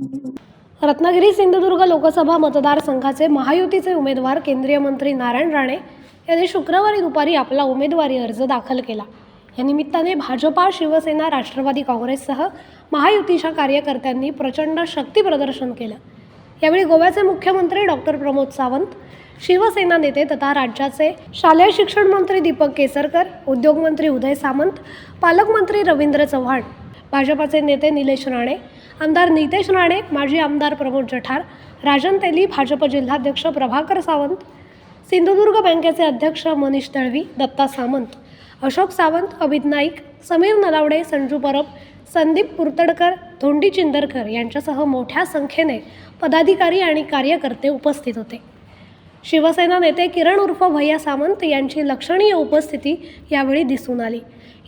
रत्नागिरी सिंधुदुर्ग लोकसभा मतदारसंघाचे महायुतीचे उमेदवार केंद्रीय मंत्री नारायण राणे यांनी शुक्रवारी दुपारी आपला उमेदवारी अर्ज दाखल केला. या निमित्ताने भाजपा शिवसेना राष्ट्रवादी काँग्रेससह महायुतीच्या कार्यकर्त्यांनी प्रचंड शक्ती प्रदर्शन केलं. यावेळी गोव्याचे मुख्यमंत्री डॉक्टर प्रमोद सावंत शिवसेना नेते तथा राज्याचे शालेय शिक्षण मंत्री दीपक केसरकर उद्योगमंत्री उदय सामंत पालकमंत्री रवींद्र चव्हाण भाजपाचे नेते निलेश राणे आमदार नितेश राणे माजी आमदार प्रमोद जठार राजन तेली भाजप जिल्हाध्यक्ष प्रभाकर सावंत सिंधुदुर्ग बँकेचे अध्यक्ष मनीष दळवी दत्ता सामंत अशोक सावंत अभित नाईक समीर नलावडे संजू परब संदीप पुरतडकर धोंडी चिंदरकर यांच्यासह मोठ्या संख्येने पदाधिकारी आणि कार्यकर्ते उपस्थित होते. शिवसेना नेते किरण उर्फ भैया सामंत यांची लक्षणीय उपस्थिती यावेळी दिसून आली.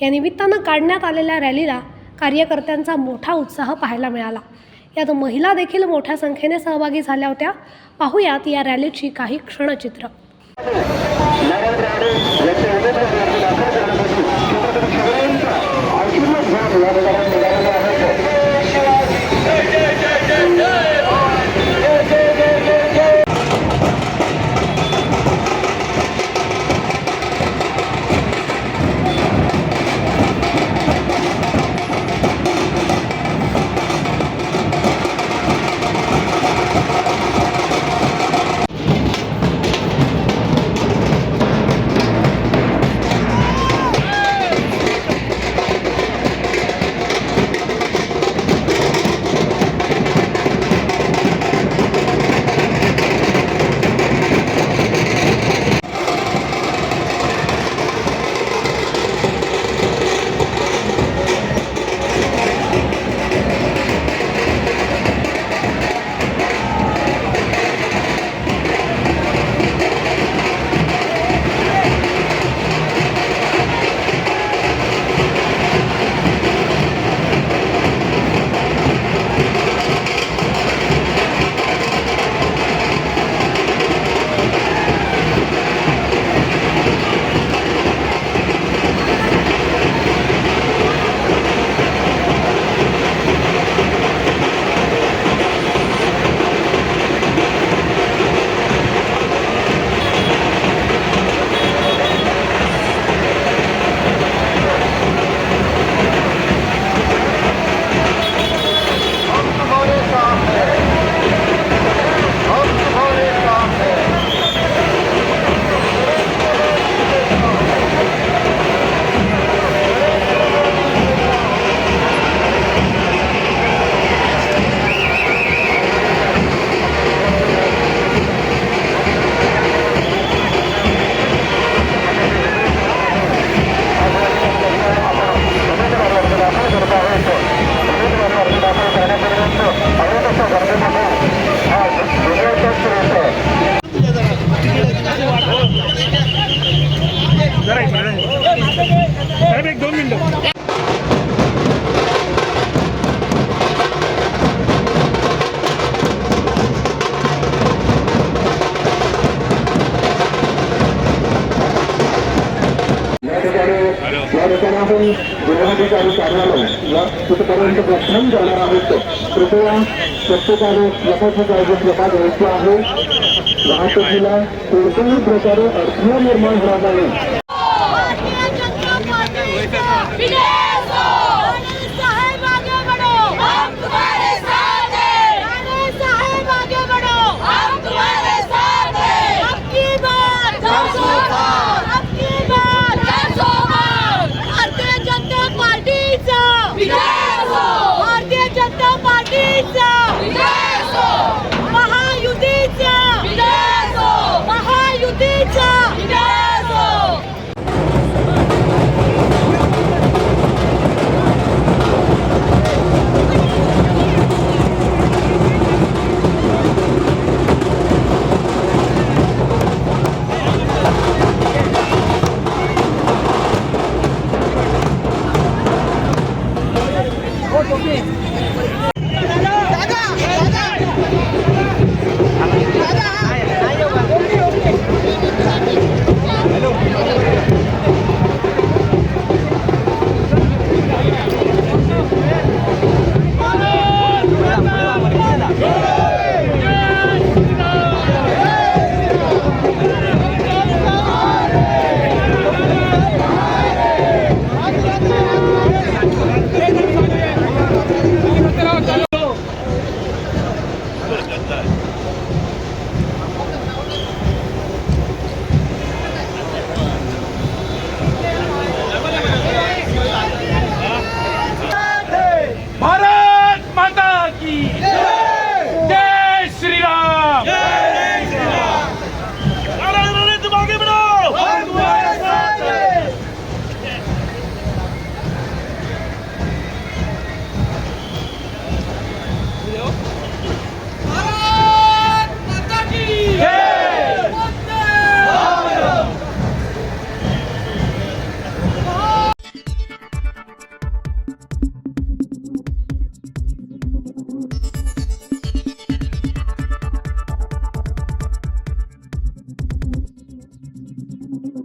या निमित्तानं काढण्यात आलेल्या रॅलीला कार्यकर्त्यांचा मोठा उत्साह पाहायला मिळाला यात महिला देखील मोठ्या संख्येने सहभागी झाल्या होत्या पाहूयात या रॅलीची काही क्षणचित्र या ठिकाणी आपण जिल्हाधिकारी कार्यालय या कुठपर्यंत प्रथम जाणार आहोत कृपया प्रत्येकाने स्वतःची काळजी स्वतः घ्यायची आहे. वाहतुकीला कोणत्याही प्रकारे अडथळा निर्माण होणार नाही. 一